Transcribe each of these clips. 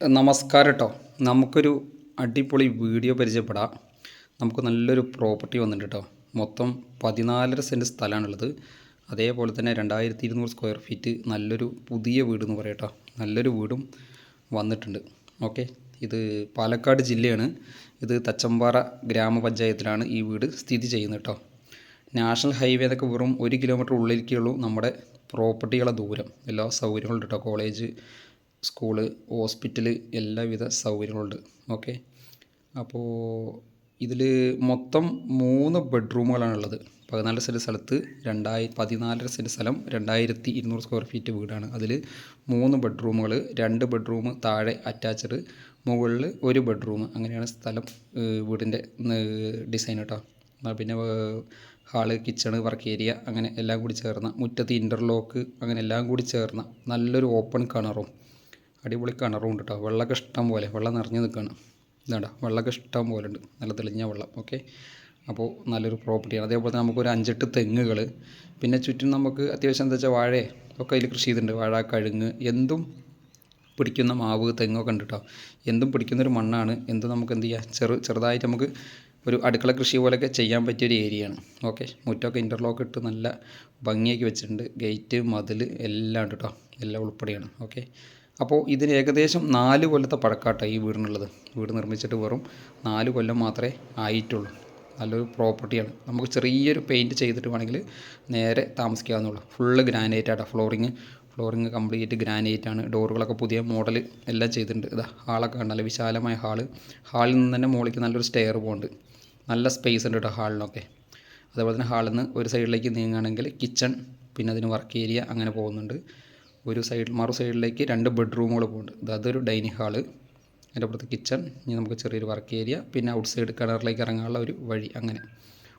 നമസ്കാരം കേട്ടോ നമുക്കൊരു അടിപൊളി വീഡിയോ പരിചയപ്പെടാം. നമുക്ക് നല്ലൊരു പ്രോപ്പർട്ടി വന്നിട്ടുണ്ട്? കേട്ടോ മൊത്തം പതിനാലര സെന്റ് സ്ഥലമാണുള്ളത്. അതേപോലെ തന്നെ രണ്ടായിരത്തി ഇരുന്നൂറ് സ്ക്വയർ ഫീറ്റ് നല്ലൊരു പുതിയ വീട് എന്ന് പറയാം കേട്ടോ നല്ലൊരു വീടും വന്നിട്ടുണ്ട്. ഓക്കെ. ഇത് പാലക്കാട് ജില്ലയാണ്. ഇത് തച്ചമ്പാറ ഗ്രാമപഞ്ചായത്തിലാണ് ഈ വീട് സ്ഥിതി ചെയ്യുന്നത് കേട്ടോ. നാഷണൽ ഹൈവേ എന്നൊക്കെ വെറും ഒരു കിലോമീറ്റർ ഉള്ളിലേക്കുള്ളൂ നമ്മുടെ പ്രോപ്പർട്ടികളെ ദൂരം. എല്ലാ സൗകര്യങ്ങളും കേട്ടോ. കോളേജ് സ്കൂൾ ഹോസ്പിറ്റൽ എല്ലാവിധ സൗകര്യങ്ങളുണ്ട്. ഓക്കെ? അപ്പോൾ ഇതിൽ മൊത്തം മൂന്ന് ബെഡ്റൂമുകളാണുള്ളത്. പതിനാല് സെന്റ് സ്ഥലത്ത് രണ്ടായി പതിനാലര സെന്റ് സ്ഥലം രണ്ടായിരത്തി ഇരുന്നൂറ് സ്ക്വയർ ഫീറ്റ് വീടാണ്. അതിൽ മൂന്ന് ബെഡ്റൂമുകൾ രണ്ട് ബെഡ്റൂം താഴെ അറ്റാച്ച്ഡ് മുകളിൽ ഒരു ബെഡ്റൂം. അങ്ങനെയാണ് സ്ഥലം വീടിന്റെ ഡിസൈൻ കേട്ടോ. പിന്നെ ഹാൾ കിച്ചണ് വർക്ക് ഏരിയ അങ്ങനെ എല്ലാം കൂടി ചേർന്ന മുറ്റത്ത് ഇന്റർലോക്ക് അങ്ങനെ എല്ലാം കൂടി ചേർന്ന നല്ലൊരു ഓപ്പൺ കിണറും. അടിപൊളി കിണറും ഉണ്ട് കേട്ടോ വെള്ളമൊക്കെ ഇഷ്ടം പോലെ വെള്ളം നിറഞ്ഞു നിൽക്കുകയാണ്. ഇതാണ്ടാ വെള്ളമൊക്കെ ഇഷ്ടം പോലെ ഉണ്ട്. നല്ല തെളിഞ്ഞ വെള്ളം ഓക്കെ? അപ്പോൾ നല്ലൊരു പ്രോപ്പർട്ടിയാണ്. അതേപോലെ തന്നെ നമുക്കൊരു അഞ്ചെട്ട് തെങ്ങുകൾ പിന്നെ ചുറ്റും നമുക്ക് അത്യാവശ്യം എന്താ വെച്ചാൽ വാഴ ഒക്കെ അതിൽ കൃഷി ചെയ്തിട്ടുണ്ട്. വാഴ കഴുങ്ങ് എന്തും പിടിക്കുന്ന മാവ് തെങ്ങൊക്കെ ഉണ്ട് കേട്ടോ എന്തും പിടിക്കുന്നൊരു മണ്ണാണ്. എന്തും നമുക്ക് എന്ത് ചെയ്യാം? ചെറു ചെറുതായിട്ട് നമുക്ക് ഒരു അടുക്കള കൃഷി പോലെയൊക്കെ ചെയ്യാൻ പറ്റിയൊരു ഏരിയയാണ്. ഓക്കെ? മുറ്റമൊക്കെ ഇന്റർലോക്ക് ഇട്ട് നല്ല ഭംഗിയാക്കി വെച്ചിട്ടുണ്ട്. ഗേറ്റ് മതിൽ എല്ലാം ഉണ്ട് കേട്ടോ എല്ലാം ഉൾപ്പെടെയാണ്. ഓക്കെ? അപ്പോൾ ഇതിന് ഏകദേശം നാല് കൊല്ലത്തെ പഴക്കാട്ടാണ് ഈ വീടിനുള്ളത്. വീട് നിർമ്മിച്ചിട്ട് വെറും നാല് കൊല്ലം മാത്രമേ ആയിട്ടുള്ളൂ. നല്ലൊരു പ്രോപ്പർട്ടിയാണ്. നമുക്ക് ചെറിയൊരു പെയിന്റ് ചെയ്തിട്ട് വേണമെങ്കിൽ നേരെ താമസിക്കാവുന്നുള്ളൂ ഫുള്ള് ഗ്രാനൈറ്റ് ആട്ടോ ഫ്ലോറിങ് ഫ്ലോറിങ് കംപ്ലീറ്റ് ഗ്രാനൈറ്റ് ആണ് ഡോറുകളൊക്കെ പുതിയ മോഡൽ എല്ലാം ചെയ്തിട്ടുണ്ട്. ഇതാ ഹാളൊക്കെ കണ്ടല്ലോ വിശാലമായ ഹാൾ. ഹാളിൽ നിന്ന് തന്നെ മുകളിലേക്ക് നല്ലൊരു സ്റ്റെയർ പോകുന്നുണ്ട് നല്ല സ്പേസ് ഉണ്ട് കേട്ടോ ഹാളിനൊക്കെ. അതുപോലെ തന്നെ ഹാളിൽ നിന്ന് ഒരു സൈഡിലേക്ക് നീങ്ങുകയാണെങ്കിൽ കിച്ചൺ പിന്നെ അതിന് വർക്ക് ഏരിയ അങ്ങനെ പോകുന്നുണ്ട്. ഒരു സൈഡ് മറു സൈഡിലേക്ക് രണ്ട് ബെഡ്റൂമുകൾ പോകുന്നുണ്ട്. ഇത് അതൊരു ഡൈനിങ് ഹാൾ. അതിന്റെ അപ്പുറത്ത് കിച്ചൺ ഇനി നമുക്ക് ചെറിയൊരു വർക്ക് ഏരിയ പിന്നെ ഔട്ട് സൈഡ് കിണറിലേക്ക് ഇറങ്ങാനുള്ള ഒരു വഴി അങ്ങനെ.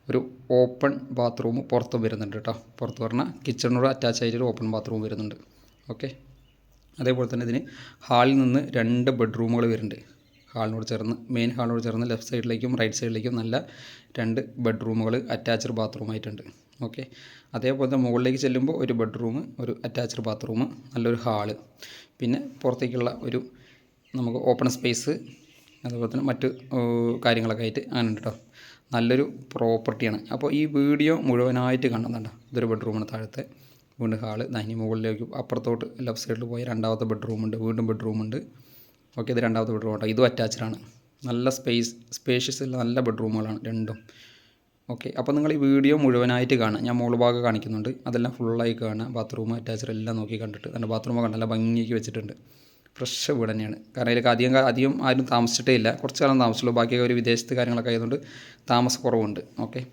ഒരു ഓപ്പൺ ബാത്റൂം പുറത്തും വരുന്നുണ്ട് കേട്ടോ. പുറത്ത് പറഞ്ഞാൽ കിച്ചണിനോട് അറ്റാച്ച് ആയിട്ടൊരു ഓപ്പൺ ബാത്റൂം വരുന്നുണ്ട്. ഓക്കെ? അതേപോലെ തന്നെ ഇതിന് ഹാളിൽ നിന്ന് രണ്ട് ബെഡ്റൂമുകൾ വരുന്നുണ്ട്. ഹാളിനോട് ചേർന്ന് മെയിൻ ഹാളിനോട് ചേർന്ന് ലെഫ്റ്റ് സൈഡിലേക്കും റൈറ്റ് സൈഡിലേക്കും നല്ല രണ്ട് ബെഡ്റൂമുകൾ അറ്റാച്ച്ഡ് ബാത്റൂമായിട്ടുണ്ട് ഓക്കെ. അതേപോലെ തന്നെ മുകളിലേക്ക് ചെല്ലുമ്പോൾ ഒരു ബെഡ്റൂം ഒരു അറ്റാച്ച്ഡ് ബാത്റൂം നല്ലൊരു ഹാൾ. പിന്നെ പുറത്തേക്കുള്ള ഒരു നമുക്ക് ഓപ്പൺ സ്പേസ് അതുപോലെ തന്നെ മറ്റ് കാര്യങ്ങളൊക്കെ ആയിട്ട് അങ്ങനെ കേട്ടോ നല്ലൊരു പ്രോപ്പർട്ടിയാണ് അപ്പോൾ ഈ വീഡിയോ മുഴുവനായിട്ട് കാണുന്നുണ്ട്? ഇതൊരു ബെഡ്റൂമാണ് താഴത്തെ. വീണ്ടും ഹാൾ ദൈനി മുകളിലേക്ക് അപ്പുറത്തോട്ട് ലെഫ്റ്റ് സൈഡിൽ പോയി രണ്ടാമത്തെ ബെഡ്റൂം ഉണ്ട് വീണ്ടും ബെഡ്റൂം ഉണ്ട്. ഓക്കെ ഇത് രണ്ടാമത്തെ ബെഡ്റൂം കേട്ടോ ഇതും ആണ്. നല്ല സ്പേസ് സ്പേഷ്യസ് ഉള്ള നല്ല ബെഡ്റൂമുകളാണ് രണ്ടും. ഓക്കെ അപ്പോൾ നിങ്ങൾ ഈ വീഡിയോ മുഴുവനായിട്ട് കാണുക. ഞാൻ മുകൾ ഭാഗം കാണിക്കുന്നുണ്ട്. അതെല്ലാം ഫുള്ളായി കാണുക. ബാത്റൂം അറ്റാച്ചർ എല്ലാം നോക്കി കണ്ടിട്ട്. എന്റെ ബാത്റൂം കണ്ടല്ല ഭംഗിയാക്കി വെച്ചിട്ടുണ്ട്. ഫ്രഷ് വീട് തന്നെയാണ്. കാരണം ഇതിലേക്ക് അധികം അധികം ആരും താമസിച്ചിട്ടേ ഇല്ല. കുറച്ച് കാലം താമസിച്ചുള്ളൂ. ബാക്കിയൊക്കെ ഒരു വിദേശത്ത് കാര്യങ്ങളൊക്കെ ആയതുകൊണ്ട് താമസക്കുറവുണ്ട്. ഓക്കെ.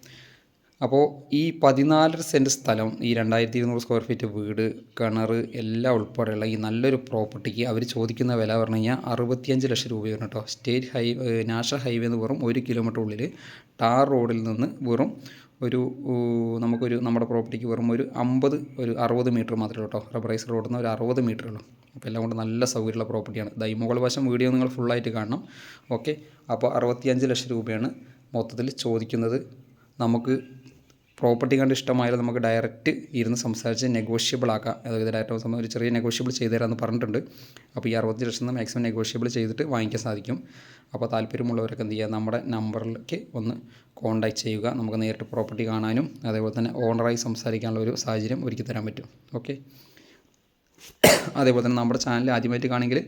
അപ്പോൾ ഈ പതിനാലര സെന്റ് സ്ഥലം ഈ രണ്ടായിരത്തി ഇരുന്നൂറ് സ്ക്വയർ ഫീറ്റ് വീട് കിണർ എല്ലാം ഉൾപ്പെടെയുള്ള ഈ നല്ലൊരു പ്രോപ്പർട്ടിക്ക് അവർ ചോദിക്കുന്ന വില പറഞ്ഞു കഴിഞ്ഞാൽ അറുപത്തിയഞ്ച് ലക്ഷം രൂപയാണ് കേട്ടോ. സ്റ്റേറ്റ് ഹൈ നാഷണൽ ഹൈവേ എന്ന് വെറും ഒരു കിലോമീറ്റർ ഉള്ളിൽ ടാർ റോഡിൽ നിന്ന് വെറും ഒരു നമുക്കൊരു നമ്മുടെ പ്രോപ്പർട്ടിക്ക് വെറും ഒരു അമ്പത് ഒരു അറുപത് മീറ്റർ മാത്രമേ കേട്ടോ. റബ്ബറൈസ് റോഡിൽ നിന്ന് ഒരു അറുപത് മീറ്റർ ഉള്ളൂ. അപ്പോൾ എല്ലാം കൊണ്ട് നല്ല സൗകര്യമുള്ള പ്രോപ്പർട്ടിയാണ്. ദൈ മുകൾ വശം വീഡിയോ നിങ്ങൾ ഫുള്ളായിട്ട് കാണണം. ഓക്കെ? അപ്പോൾ അറുപത്തിയഞ്ച് ലക്ഷം രൂപയാണ് മൊത്തത്തിൽ ചോദിക്കുന്നത്. നമുക്ക് പ്രോപ്പർട്ടി കണ്ട് ഇഷ്ടമായാലും നമുക്ക് ഡയറക്റ്റ് ഇരുന്ന് സംസാരിച്ച് നെഗോഷ്യബിൾ ആക്കാം. അതായത് ഡയറക്റ്റ് ഒരു ചെറിയ നെഗോഷ്യബിൾ ചെയ്തു തരാമെന്ന് പറഞ്ഞിട്ടുണ്ട്. അപ്പോൾ ഈ അറുപത്തി ലക്ഷം മാക്സിമം നെഗോഷ്യബിൾ ചെയ്തിട്ട് വാങ്ങിക്കാൻ സാധിക്കും. അപ്പോൾ താല്പര്യമുള്ളവരൊക്കെ എന്ത് ചെയ്യുക? നമ്മുടെ നമ്പറിലേക്ക് ഒന്ന് കോൺടാക്റ്റ് ചെയ്യുക. നമുക്ക് നേരിട്ട് പ്രോപ്പർട്ടി കാണാനും അതേപോലെ തന്നെ ഓണറായി സംസാരിക്കാനുള്ള ഒരു സാഹചര്യം ഒരുക്കി തരാൻ പറ്റും. ഓക്കെ അതേപോലെ തന്നെ നമ്മുടെ ചാനൽ ആദ്യമായിട്ട് കാണെങ്കിൽ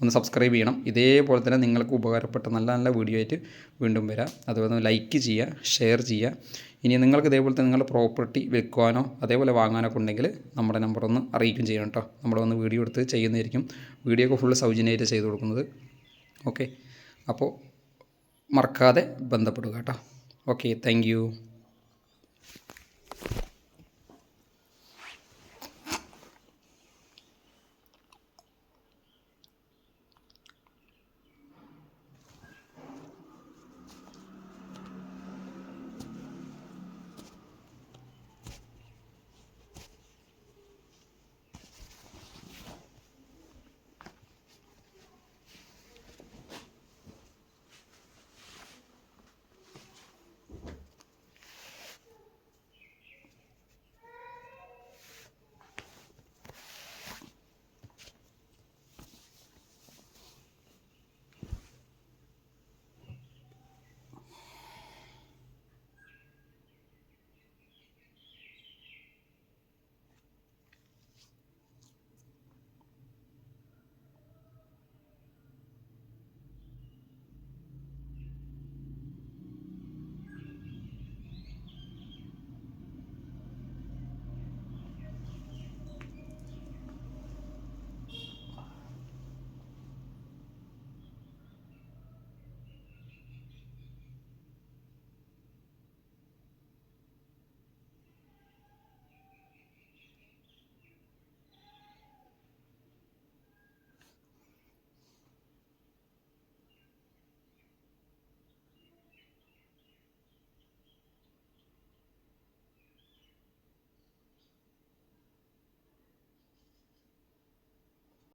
ഒന്ന് സബ്സ്ക്രൈബ് ചെയ്യണം. ഇതേപോലെ തന്നെ നിങ്ങൾക്ക് ഉപകാരപ്പെട്ട നല്ല നല്ല വീഡിയോ ആയിട്ട് വീണ്ടും വരാം. അതുപോലെ തന്നെ ലൈക്ക് ചെയ്യുക ഷെയർ ചെയ്യുക. ഇനി നിങ്ങൾക്ക് ഇതേപോലെ തന്നെ നിങ്ങളുടെ പ്രോപ്പർട്ടി വിൽക്കുവാനോ അതേപോലെ വാങ്ങാനോ ഒക്കെ ഉണ്ടെങ്കിൽ നമ്മുടെ നമ്പർ ഒന്ന് അറിയിക്കും ചെയ്യണം കേട്ടോ. നമ്മൾ വന്ന് വീഡിയോ എടുത്ത് ചെയ്യുന്നതായിരിക്കും. വീഡിയോ ഒക്കെ ഫുള്ള് സൗജന്യമായിട്ട് ചെയ്ത് കൊടുക്കുന്നത്. ഓക്കെ അപ്പോൾ മറക്കാതെ ബന്ധപ്പെടുക കേട്ടോ. Okay thank